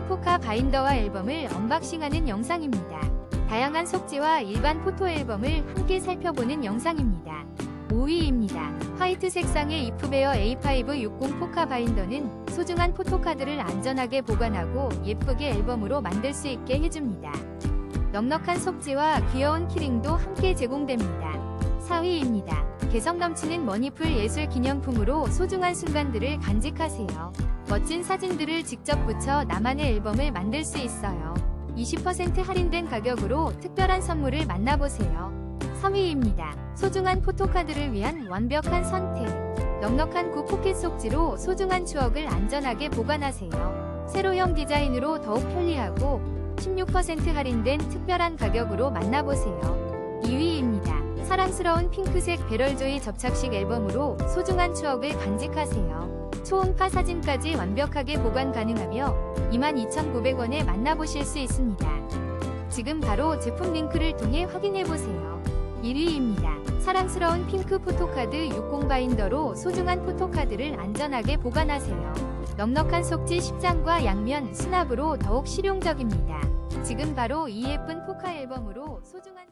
포카 바인더와 앨범을 언박싱하는 영상입니다. 다양한 속지와 일반 포토 앨범을 함께 살펴보는 영상입니다. 5위입니다. 화이트 색상의 이프베어 A5 60 포카 바인더는 소중한 포토카드를 안전하게 보관하고 예쁘게 앨범으로 만들 수 있게 해줍니다. 넉넉한 속지와 귀여운 키링도 함께 제공됩니다. 4위입니다. 개성 넘치는 머니풀 예술 기념품으로 소중한 순간들을 간직하세요. 멋진 사진들을 직접 붙여 나만의 앨범을 만들 수 있어요. 20% 할인된 가격으로 특별한 선물을 만나보세요. 3위입니다. 소중한 포토카드를 위한 완벽한 선택. 넉넉한 구 포켓 속지로 소중한 추억을 안전하게 보관하세요. 세로형 디자인으로 더욱 편리하고 16% 할인된 특별한 가격으로 만나보세요. 2위입니다. 사랑스러운 핑크색 배럴조이 접착식 앨범으로 소중한 추억을 간직하세요. 초음파 사진까지 완벽하게 보관 가능하며 22,900원에 만나보실 수 있습니다. 지금 바로 제품 링크를 통해 확인해보세요. 1위입니다. 사랑스러운 핑크 포토카드 60 바인더로 소중한 포토카드를 안전하게 보관하세요. 넉넉한 속지 10장과 양면 수납으로 더욱 실용적입니다. 지금 바로 이 예쁜 포카 앨범으로 소중한